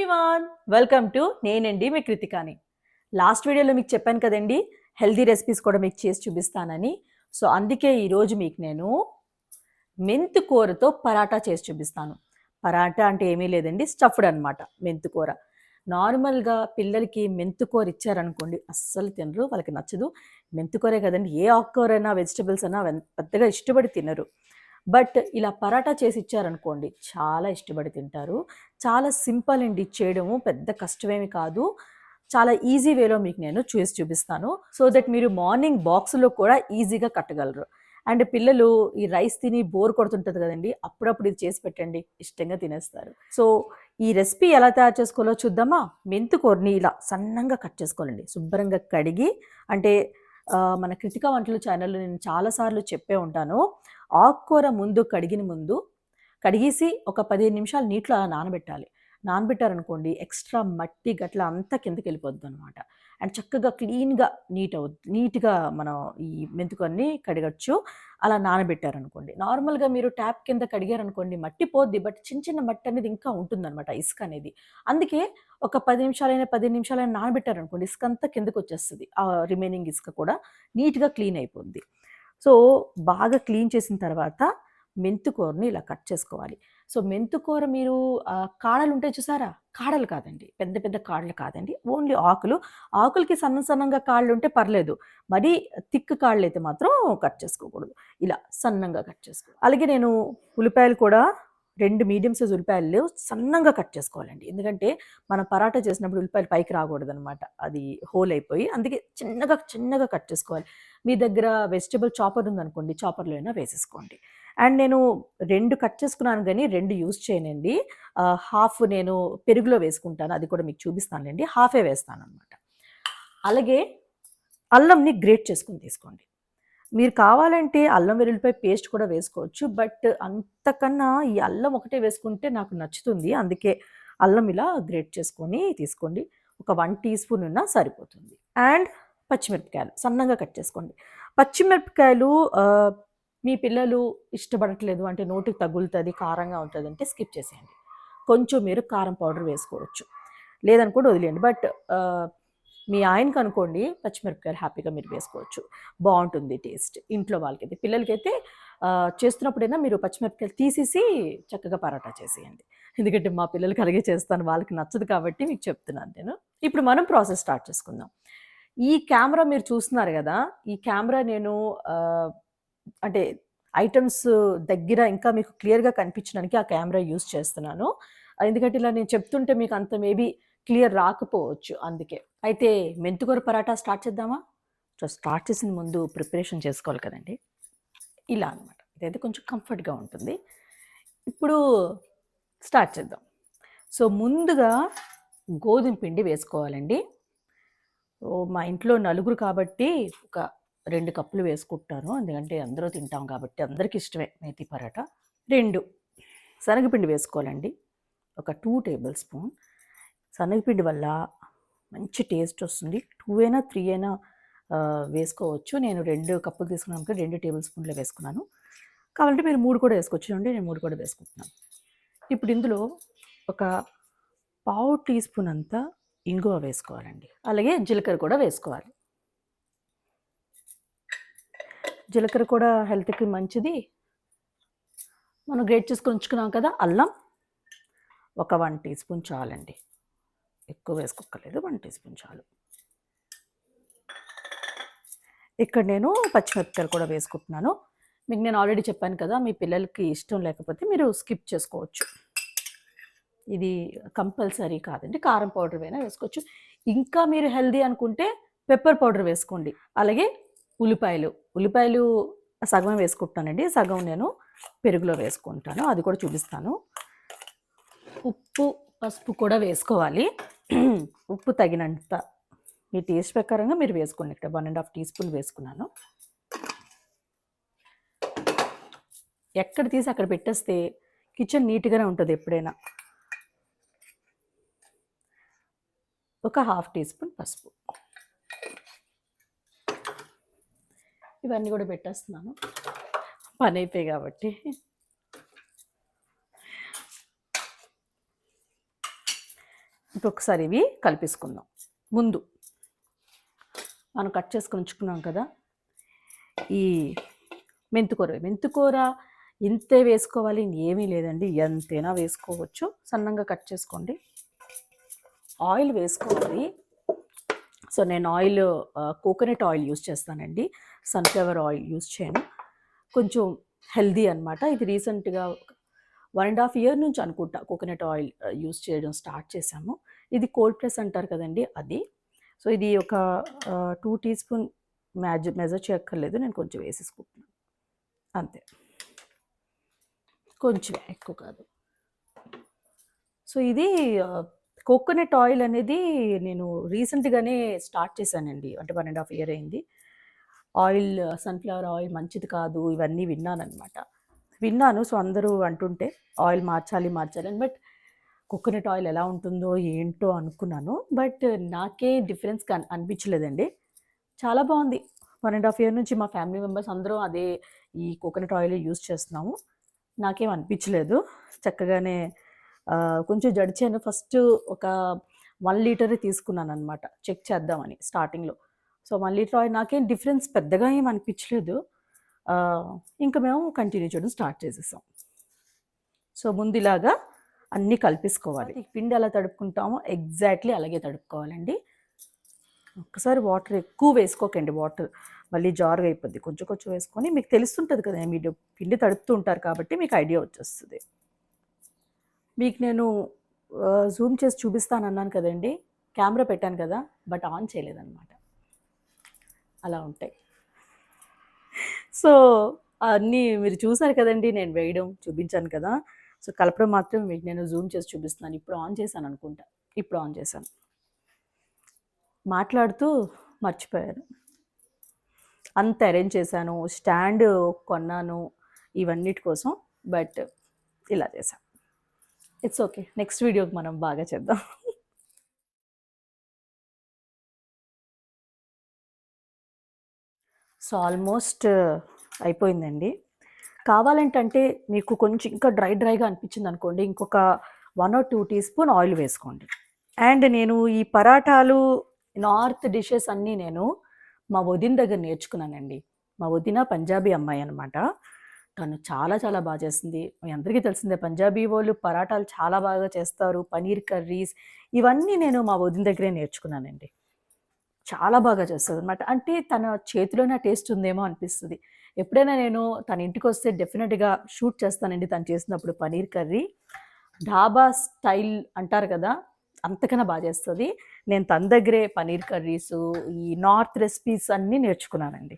Everyone welcome to నేనండి మీ కృతికాని. Last వీడియోలో మీకు చెప్పాను కదండి హెల్దీ రెసిపీస్ కూడా మీకు చేసి చూపిస్తానని. సో అందుకే ఈరోజు మీకు నేను మెంతు కూరతో పరాటా చేసి చూపిస్తాను. పరాటా అంటే ఏమీ లేదండి స్టఫ్డ్ అనమాట మెంతు కూర. నార్మల్గా పిల్లలకి మెంతు కూర ఇచ్చారనుకోండి అస్సలు తినరు వాళ్ళకి నచ్చదు. మెంతు కూరే కదండి ఏ ఆకుకూర అయినా వెజిటబుల్స్ అయినా పెద్దగా ఇష్టపడి తినరు. బట్ ఇలా పరాటా చేసి ఇచ్చారనుకోండి చాలా ఇష్టపడి తింటారు. చాలా సింపుల్ అండి చేయడము పెద్ద కష్టమేమి కాదు. చాలా ఈజీ వేలో మీకు నేను చూసి చూపిస్తాను. సో దట్ మీరు మార్నింగ్ బాక్స్లో కూడా ఈజీగా కట్టగలరు. అండ్ పిల్లలు ఈ రైస్ తిని బోర్ కొడుతుంటుంది కదండి అప్పుడప్పుడు ఇది చేసి పెట్టండి ఇష్టంగా తినేస్తారు. సో ఈ రెసిపీ ఎలా తయారు చేసుకోవాలో చూద్దామా? మెంతు కూరని ఇలా సన్నంగా కట్ చేసుకోవాలండి. శుభ్రంగా కడిగి అంటే మన కృతిక వంటలు ఛానల్లో నేను చాలాసార్లు చెప్పే ఉంటాను. ఆకుకూర ముందు కడిగిన ముందు కడిగేసి ఒక పదిహేను నిమిషాలు నీటిలో నానబెట్టాలి. నానబెట్టారనుకోండి ఎక్స్ట్రా మట్టి గట్ల అంతా కిందకి వెళ్ళిపోద్ది అనమాట అండ్ చక్కగా క్లీన్గా నీట్ అవుద్ది నీట్గా మనం ఈ మెంతుకొని కడగచ్చు. అలా నానబెట్టారనుకోండి. నార్మల్గా మీరు ట్యాప్ కింద కడిగారనుకోండి మట్టి పోద్ది. బట్ చిన్న చిన్న మట్టి అనేది ఇంకా ఉంటుందన్నమాట ఇసుక అనేది. అందుకే ఒక పది నిమిషాలైనా పదిహేను నిమిషాలైనా నానబెట్టారనుకోండి ఇసుక అంతా కిందకు వచ్చేస్తుంది. ఆ రిమైనింగ్ ఇసుక కూడా నీట్గా క్లీన్ అయిపోద్ది. సో బాగా క్లీన్ చేసిన తర్వాత మెంతుకూరని ఇలా కట్ చేసుకోవాలి. సో మెంతుకూర మీరు కాడలు ఉంటాయి చూసారా? కాడలు కాదండి. పెద్ద పెద్ద కాడలు కాదండి. ఓన్లీ ఆకులు. ఆకులకి సన్న సన్నంగా కాళ్ళు ఉంటే పర్లేదు. మరీ థిక్ కాళ్ళు అయితే మాత్రం కట్ చేసుకోకూడదు. ఇలా సన్నంగా కట్ చేసుకో. అలాగే నేను ఉల్లిపాయలు కూడా రెండు మీడియం సైజ్ ఉల్లిపాయలు సన్నంగా కట్ చేసుకోవాలండి. ఎందుకంటే మనం పరాటా చేసినప్పుడు ఉల్లిపాయలు పైకి రాకూడదు అనమాట అది హోల్ అయిపోయి అందుకే చిన్నగా చిన్నగా కట్ చేసుకోవాలి. మీ దగ్గర వెజిటబుల్ చాపర్ ఉందనుకోండి చాపర్లో అయినా వేసేసుకోండి. అండ్ నేను రెండు కట్ చేసుకున్నాను కానీ రెండు యూజ్ చేయనండి. హాఫ్ నేను పెరుగులో వేసుకుంటాను. అది కూడా మీకు చూపిస్తానులేండి. హాఫే వేస్తాను అనమాట అలాగే అల్లంని గ్రేట్ చేసుకుని తీసుకోండి. మీరు కావాలంటే అల్లం వెల్లుల్లిపై పేస్ట్ కూడా వేసుకోవచ్చు. బట్ అంతకన్నా ఈ అల్లం ఒకటే వేసుకుంటే నాకు నచ్చుతుంది. అందుకే అల్లం ఇలా గ్రేట్ చేసుకొని తీసుకోండి. ఒక వన్ టీ స్పూన్ ఉన్నా సరిపోతుంది. అండ్ పచ్చిమిరపకాయలు సన్నగా కట్ చేసుకోండి. పచ్చిమిరపకాయలు మీ పిల్లలు ఇష్టపడట్లేదు అంటే నోటికి తగులుతుంది కారంగా ఉంటుంది అంటే స్కిప్ చేసేయండి. కొంచెం మీరు కారం పౌడర్ వేసుకోవచ్చు. లేదనుకోండి వదిలేయండి. బట్ మీ ఆయనకి అనుకోండి పచ్చిమిరపకాయలు హ్యాపీగా మీరు వేసుకోవచ్చు. బాగుంటుంది టేస్ట్. ఇంట్లో వాళ్ళకైతే పిల్లలకైతే చేస్తున్నప్పుడైనా మీరు పచ్చిమిరపకాయలు తీసేసి చక్కగా పరాటా చేసేయండి. ఎందుకంటే మా పిల్లలకి అలాగే చేస్తాను వాళ్ళకి నచ్చదు కాబట్టి మీకు చెప్తున్నాను నేను. ఇప్పుడు మనం ప్రాసెస్ స్టార్ట్ చేసుకుందాం. ఈ కెమెరా మీరు చూస్తున్నారు కదా ఈ కెమెరా నేను అంటే ఐటమ్స్ దగ్గర ఇంకా మీకు క్లియర్గా కనిపించడానికి ఆ కెమెరా యూస్ చేస్తున్నాను. ఎందుకంటే ఇలా నేను చెప్తుంటే మీకు అంత మేబీ క్లియర్ రాకపోవచ్చు అందుకే. అయితే మెంతుకూర పరాటా స్టార్ట్ చేద్దామా? సో స్టార్ట్ చేసిన ముందు ప్రిపరేషన్ చేసుకోవాలి కదండి. ఇలా అనమాట ఇదైతే కొంచెం కంఫర్ట్గా ఉంటుంది. ఇప్పుడు స్టార్ట్ చేద్దాం. సో ముందుగా గోధుమ పిండి వేసుకోవాలండి. ఓ మా ఇంట్లో నలుగురు కాబట్టి ఒక రెండు కప్పులు వేసుకుంటాను. ఎందుకంటే అందరూ తింటాం కాబట్టి అందరికి ఇష్టమే మేతి పరాటా. రెండు శనగపిండి వేసుకోవాలండి. ఒక టూ టేబుల్ స్పూన్ శనగపిండి వల్ల మంచి టేస్ట్ వస్తుంది. టూ అయినా త్రీ అయినా వేసుకోవచ్చు. నేను రెండు కప్పులు తీసుకున్నాను రెండు టేబుల్ స్పూన్లు వేసుకున్నాను. కావాలంటే మీరు మూడు కూడా వేసుకోవచ్చు. అండి నేను మూడు కూడా వేసుకుంటున్నాను. ఇప్పుడు ఇందులో ఒక పావు టీ స్పూన్ అంతా ఇంగువ వేసుకోవాలండి. అలాగే జీలకర్ర కూడా వేసుకోవాలి. జీలకర్ర కూడా హెల్త్కి మంచిది. మనం గ్రేట్ చేసుకొని ఉంచుకున్నాం కదా అల్లం ఒక వన్ టీ స్పూన్ చాలండి. ఎక్కువ వేసుకోక్కర్లేదు వన్ టీ స్పూన్ చాలు. ఇక్కడ నేను పచ్చిమిరపకాయలు కూడా వేసుకుంటున్నాను. మీకు నేను ఆల్రెడీ చెప్పాను కదా మీ పిల్లలకి ఇష్టం లేకపోతే మీరు స్కిప్ చేసుకోవచ్చు. ఇది కంపల్సరీ కాదండి కారం పౌడర్ అయినా వేసుకోవచ్చు. ఇంకా మీరు హెల్దీ అనుకుంటే పెప్పర్ పౌడర్ వేసుకోండి. అలాగే ఉల్లిపాయలు. ఉల్లిపాయలు సగం వేసుకుంటానండి. సగం నేను పెరుగులో వేసుకుంటాను. అది కూడా చూపిస్తాను. ఉప్పు పసుపు కూడా వేసుకోవాలి. ఉప్పు తగినంత. మీ టేస్ట్ ప్రకారంగా మీరు వేసుకోండి. ఇక్కడ one and half teaspoon వేసుకున్నాను. ఎక్కడ తీసి అక్కడ పెట్టేస్తే కిచెన్ నీట్గానే ఉంటుంది ఎప్పుడైనా. ఒక హాఫ్ టీ స్పూన్ పసుపు. ఇవన్నీ కూడా పెట్టేస్తున్నాను. పని అయిపోయి కాబట్టి. ఇప్పుడు ఒకసారి ఇవి కలిపేసుకుందాం. ముందు మనం కట్ చేసుకుని ఉంచుకున్నాం కదా ఈ మెంతుకూర మెంతుకూర ఇంతే వేసుకోవాలి ఏమీ లేదండి. ఎంతైనా వేసుకోవచ్చు. సన్నంగా కట్ చేసుకోండి. ఆయిల్ వేసుకోవాలి. సో నేను ఆయిల్ కోకోనట్ ఆయిల్ యూస్ చేస్తానండి. సన్ఫ్లవర్ ఆయిల్ యూస్ చేయను. కొంచెం హెల్దీ అనమాట ఇది రీసెంట్గా వన్ అండ్ హాఫ్ ఇయర్ నుంచి అనుకుంటా కోకోనట్ ఆయిల్ యూస్ చేయడం స్టార్ట్ చేశాము. ఇది కోల్డ్ ప్రెస్ అంటారు కదండి అది. సో ఇది ఒక టూ టీ స్పూన్ మ్యాజ్ మెజర్ చేయక్కర్లేదు. నేను కొంచెం వేసేసుకుంటున్నాను అంతే. కొంచెం ఎక్కువ కాదు. సో ఇది కోకోనట్ ఆయిల్ అనేది నేను రీసెంట్గానే స్టార్ట్ చేశానండి. అంటే వన్ అండ్ హాఫ్ ఇయర్ అయింది. ఆయిల్ సన్ఫ్లవర్ ఆయిల్ మంచిది కాదు ఇవన్నీ విన్నానమాట విన్నాను. సో అందరూ అంటుంటే ఆయిల్ మార్చాలి మార్చాలి అని. బట్ కోకోనట్ ఆయిల్ ఎలా ఉంటుందో ఏంటో అనుకున్నాను. బట్ నాకే డిఫరెన్స్ కన్ అనిపించలేదండి. చాలా బాగుంది. వన్ అండ్ హాఫ్ ఇయర్ నుంచి మా ఫ్యామిలీ మెంబర్స్ అందరూ అదే ఈ కోకోనట్ ఆయిల్ యూస్ చేస్తున్నాము. నాకేం అనిపించలేదు. చక్కగానే కొంచెం జడిచాను ఫస్ట్ ఒక వన్ లీటర్ తీసుకున్నాను అనమాట చెక్ చేద్దామని స్టార్టింగ్లో సో వన్ లీటర్ ఆయిల్ నాకేం డిఫరెన్స్ పెద్దగా ఏం అనిపించలేదు. ఇంకా మేము కంటిన్యూ చేయడం స్టార్ట్ చేసేసాం. సో ముందు ఇలాగా అన్నీ కలిపేసుకోవాలి. పిండి ఎలా తడుపుకుంటామో ఎగ్జాక్ట్లీ అలాగే తడుపుకోవాలండి. ఒక్కసారి వాటర్ ఎక్కువ వేసుకోకండి వాటర్ మళ్ళీ జారుగా అయిపోద్ది. కొంచెం కొంచెం వేసుకొని మీకు తెలుస్తుంటుంది కదా మీరు పిండి తడుపుతూ ఉంటారు కాబట్టి మీకు ఐడియా వచ్చేస్తుంది. మీకు నేను జూమ్ చేసి చూపిస్తాను అన్నాను కదండి. కెమెరా పెట్టాను కదా బట్ ఆన్ చేయలేదన్నమాట. అలా ఉంటాయి. సో అన్నీ మీరు చూసారు కదండి నేను వేయడం చూపించాను కదా. సో కలపడం మాత్రం మీకు నేను జూమ్ చేసి చూపిస్తున్నాను. ఇప్పుడు ఆన్ చేశాను అనుకుంటా. ఇప్పుడు ఆన్ చేశాను. మాట్లాడుతూ మర్చిపోయాను అంత అరేంజ్ చేశాను స్టాండ్ కొన్నాను ఇవన్నిటి కోసం బట్ ఇలా చేశాను. ఇట్స్ ఓకే నెక్స్ట్ వీడియోకి మనం బాగా చేద్దాం. సో ఆల్మోస్ట్ uh, అయిపోయిందండి. కావాలంటే మీకు కొంచెం ఇంకా డ్రై డ్రైగా అనిపించింది అనుకోండి. ఇంకొక one or two teaspoon oil వేసుకోండి. అండ్ నేను ఈ పరాటాలు నార్త్ డిషెస్ అన్నీ నేను మా వదిన దగ్గర నేర్చుకున్నానండి. మా వదిన పంజాబీ అమ్మాయి అనమాట తను చాలా చాలా బాగా చేస్తుంది మీ అందరికీ తెలిసిందే పంజాబీ వాళ్ళు పరాటాలు చాలా బాగా చేస్తారు పనీర్ కర్రీస్ ఇవన్నీ నేను మా వదిన దగ్గరే నేర్చుకున్నానండి. చాలా బాగా చేస్తుంది అనమాట అంటే తన చేతిలోనే ఆ టేస్ట్ ఉందేమో అనిపిస్తుంది. ఎప్పుడైనా నేను తన ఇంటికి వస్తే డెఫినెట్గా షూట్ చేస్తానండి తను చేసినప్పుడు పనీర్ కర్రీ. ఢాబా స్టైల్ అంటారు కదా అంతకన్నా బాగా చేస్తుంది. నేను తన దగ్గరే పనీర్ కర్రీస్ ఈ నార్త్ రెసిపీస్ అన్నీ నేర్చుకున్నానండి.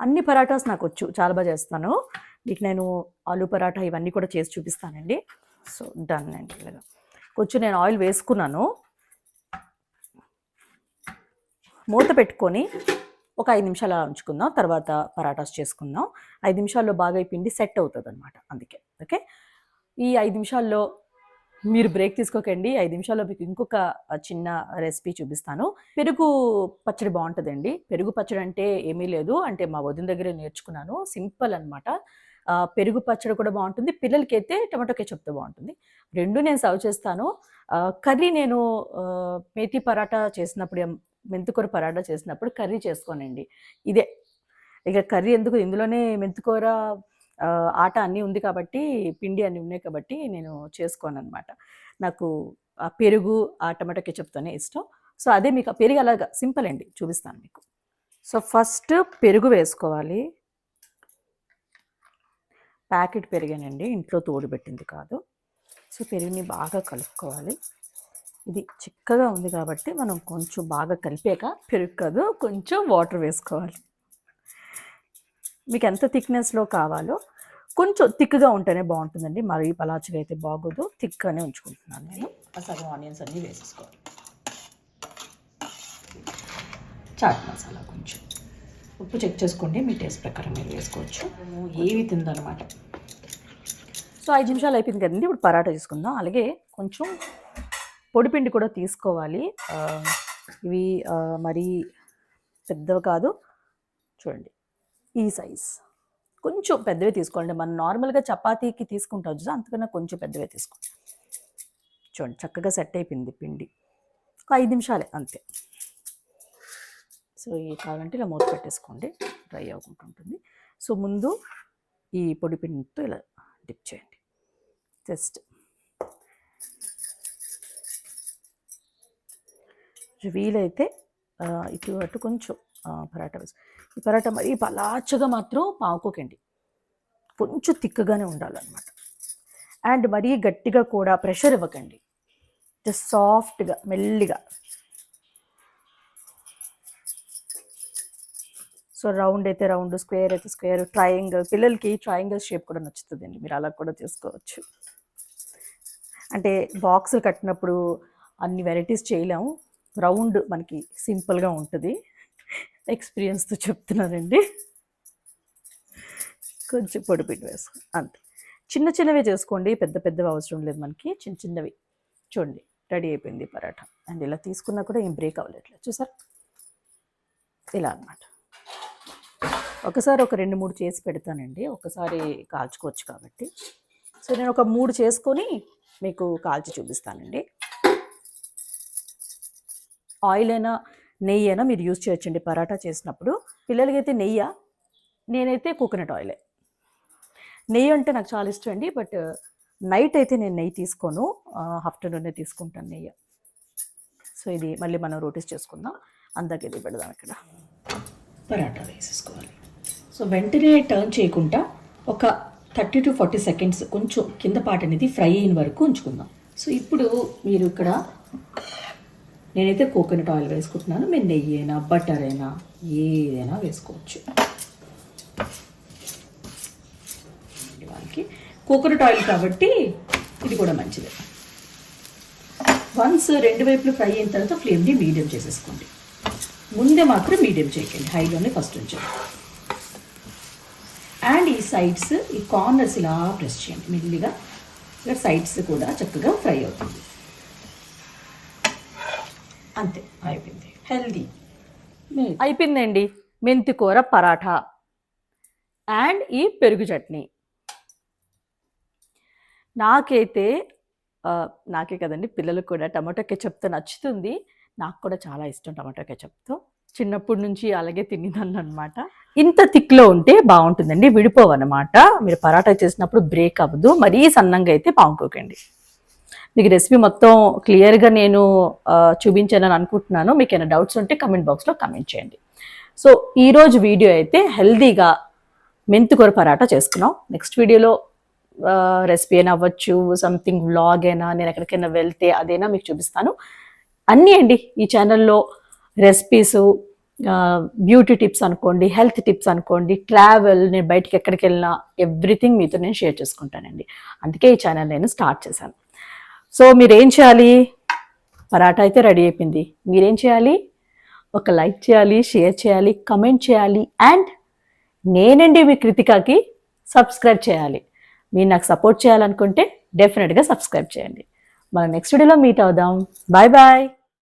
అన్ని పరాటాస్ నాకు వచ్చు చాలా బాగా చేస్తాను. మీకు నేను ఆలు పరాటా ఇవన్నీ కూడా చేసి చూపిస్తానండి. సో డన్ అండి ఇలాగా. కొంచెం నేను ఆయిల్ వేసుకున్నాను. మూత పెట్టుకొని ఒక ఐదు నిమిషాలు అలా ఉంచుకుందాం. తర్వాత పరాటాస్ చేసుకుందాం. ఐదు నిమిషాల్లో బాగా పిండి సెట్ అవుతుంది అనమాట అందుకే. ఓకే? ఈ ఐదు నిమిషాల్లో మీరు బ్రేక్ తీసుకోకండి. ఐదు నిమిషాల్లో మీకు ఇంకొక చిన్న రెసిపీ చూపిస్తాను. పెరుగు పచ్చడి బాగుంటుందండి. పెరుగు పచ్చడి అంటే ఏమీ లేదు. అంటే మా వదిన దగ్గరే నేర్చుకున్నాను. సింపుల్ అనమాట పెరుగు పచ్చడి కూడా బాగుంటుంది. పిల్లలకి అయితే టమాటో కెచప్తో బాగుంటుంది. రెండు నేను సర్వ్ చేస్తాను. కర్రీ నేను మేతి పరాటా చేసినప్పుడు మెంతుకూర మెంతికూర పరాటా చేసినప్పుడు కర్రీ చేసుకోనండి. ఇదే. ఇక కర్రీ ఎందుకు? ఇందులోనే మెంతుకూర ఆట అన్నీ ఉంది కాబట్టి పిండి అన్నీ ఉన్నాయి కాబట్టి నేను చేసుకోను అనమాట నాకు ఆ పెరుగు ఆ టమాటో కెచప్తోనే ఇష్టం. సో అదే మీకు ఆ పెరుగు అలాగా సింపుల్ అండి చూపిస్తాను మీకు. సో ఫస్ట్ పెరుగు వేసుకోవాలి. ప్యాకెట్ పెరిగానండి ఇంట్లో తోడు పెట్టింది కాదు. సో పెరుగుని బాగా కలుపుకోవాలి. ఇది చిక్కగా ఉంది కాబట్టి మనం కొంచెం బాగా కలిపాక పెరుగు కాదు కొంచెం వాటర్ వేసుకోవాలి. మీకు ఎంత థిక్నెస్లో కావాలో కొంచెం థిక్గా ఉంటేనే బాగుంటుందండి. మరి పలాచగా అయితే బాగోదు. థిక్గానే ఉంచుకుంటున్నాను నేను. సగం ఆనియన్స్ అన్నీ వేసేసుకోవాలి. చాట్ మసాలా కొంచెం. ఉప్పు చెక్ చేసుకోండి. మీ టేస్ట్ ప్రకారం మీరు వేసుకోవచ్చు. ఏవి తిందనమాట. సో ఐదు నిమిషాలు అయిపోయింది కదండి. ఇప్పుడు పరాటా తీసుకుందాం అలాగే కొంచెం పొడిపిండి కూడా తీసుకోవాలి. ఇవి మరీ పెద్దవి కాదు. చూడండి. ఈ సైజ్. కొంచెం పెద్దవి తీసుకోండి మనం నార్మల్గా చపాతీకి తీసుకుంటాం చూసా అంతకన్నా కొంచెం పెద్దవే తీసుకోండి చూడండి చక్కగా సెట్ అయిపోయింది పిండి. ఒక ఐదు నిమిషాలే అంతే. సో ఈ కావాలంటే ఇలా మూత పెట్టేసుకోండి. డ్రై అవ్వకుండా ఉంటుంది. సో ముందు ఈ పొడి పిండితో ఇలా డిప్ చేయండి. జస్ట్ వీలైతే ఇటు అటు కొంచెం పరాటా వేసి ఈ మరీ పలాచగా మాత్రం పావుకోకండి. కొంచెం తిక్కగానే ఉండాలన్నమాట. అండ్ మరీ గట్టిగా కూడా ప్రెషర్ ఇవ్వకండి. జస్ట్ సాఫ్ట్గా మెల్లిగా. సో రౌండ్ అయితే రౌండ్ స్క్వేర్ అయితే స్క్వేర్ ట్రయాంగిల్. పిల్లలకి ట్రయాంగిల్ షేప్ కూడా నచ్చుతుందండి. మీరు అలా కూడా చేసుకోవచ్చు. అంటే బాక్సులు కట్టినప్పుడు అన్ని వెరైటీస్ చేయలేము. రౌండ్ మనకి సింపుల్గా ఉంటుంది. ఎక్స్పీరియన్స్తో చెప్తున్నానండి. కొంచెం పొడిపిండి వేసుకో అంతే. చిన్న చిన్నవి చేసుకోండి పెద్ద పెద్దవి అవసరం లేదు మనకి చిన్న చిన్నవి. చూడండి రెడీ అయిపోయింది పరాట. అండ్ ఇలా తీసుకున్నా కూడా ఏం బ్రేక్ అవ్వలేదు చూసారు? ఇలా అన్నమాట. ఒకసారి ఒక రెండు మూడు చేసి పెడతానండి ఒకసారి కాల్చుకోవచ్చు కాబట్టి. సో నేను ఒక మూడు చేసుకొని మీకు కాల్చి చూపిస్తానండి. ఆయిల్ అయినా నెయ్యి అయినా మీరు యూజ్ చేయొచ్చండి? పరాటా చేసినప్పుడు. పిల్లలకైతే నెయ్యి? నేనైతే కోకోనట్ ఆయిలే. నెయ్యి అంటే నాకు చాలా ఇష్టం అండి. బట్ నైట్ అయితే నేను నెయ్యి తీసుకోను. ఆఫ్టర్నూనే తీసుకుంటాను నెయ్యి. సో ఇది మళ్ళీ మనం రోటీస్ చేసుకుందాం. అందాక ఇది పెడదాం ఇక్కడ. పరాటా వేసేసుకోవాలి. సో వెంటనే టర్న్ చేయకుండా ఒక థర్టీ టు ఫార్టీ సెకండ్స్ కొంచెం కింద పాట అనేది ఫ్రై అయిన వరకు ఉంచుకుందాం. సో ఇప్పుడు మీరు ఇక్కడ నేనైతే కోకోనట్ ఆయిల్ వేసుకుంటున్నాను. మీరు నెయ్యి అయినా బటర్ అయినా ఏదైనా వేసుకోవచ్చు. వాళ్ళకి. కోకోనట్ ఆయిల్ కాబట్టి ఇది కూడా మంచిదే. వన్స్ రెండు వైపులు ఫ్రై అయిన తర్వాత ఫ్లేమ్ని మీడియం చేసేసుకోండి. ముందే మాత్రం మీడియం చేయకండి. హైలోనే ఫస్ట్ ఉంచండి. అండ్ ఈ సైడ్స్ ఈ కార్నర్స్ ఇలా ప్రెస్ చేయండి. మెల్లిగా. ఇక్కడ సైడ్స్ కూడా చక్కగా ఫ్రై అవుతుంది. అంతే. అయిపోయింది. హెల్దీ. అయిపోయిందండి. మెంతి కూర పరాఠా. అండ్ ఈ పెరుగు చట్నీ. నాకైతే నాకే కదండి పిల్లలకు కూడా టమాటో కెచప్తో నచ్చుతుంది. నాకు కూడా చాలా ఇష్టం టమాటో కెచప్తో. చిన్నప్పటి నుంచి అలాగే తినేదాన్ని అనమాట ఇంత థిక్లో ఉంటే బాగుంటుందండి. విడిపోవన్నమాట. మీరు పరాటా చేసినప్పుడు బ్రేక్ అవ్వదు. మరీ సన్నంగా అయితే పాముకోకండి మీకు రెసిపీ మొత్తం క్లియర్గా నేను చూపించానని అనుకుంటున్నాను. మీకు ఏమైనా డౌట్స్ ఉంటే కమెంట్ బాక్స్లో కమెంట్ చేయండి. సో ఈరోజు వీడియో అయితే హెల్దీగా మెంతికూర పరాటా చేసుకున్నాం. నెక్స్ట్ వీడియోలో రెసిపీ అయినా అవ్వచ్చు సంథింగ్ వ్లాగ్ అయినా నేను ఎక్కడికైనా వెళ్తే అదైనా మీకు చూపిస్తాను. అన్నీ అండి ఈ ఛానల్లో రెసిపీస్ బ్యూటీ టిప్స్ అనుకోండి హెల్త్ టిప్స్ అనుకోండి ట్రావెల్ నేను బయటికి ఎక్కడికి వెళ్ళినా ఎవ్రీథింగ్ మీతో నేను షేర్ చేసుకుంటానండి. అందుకే ఈ ఛానల్ నేను స్టార్ట్ చేశాను. సో మీరేం చేయాలి? పరాటా అయితే రెడీ అయిపోయింది. మీరేం చేయాలి? ఒక లైక్ చేయాలి షేర్ చేయాలి కమెంట్ చేయాలి అండ్ నేనండి మీ కృతికాకి సబ్స్క్రైబ్ చేయాలి. మీరు నాకు సపోర్ట్ చేయాలనుకుంటే డెఫినెట్గా సబ్స్క్రైబ్ చేయండి. మన నెక్స్ట్ వీడియోలో మీట్ అవుదాం. Bye bye.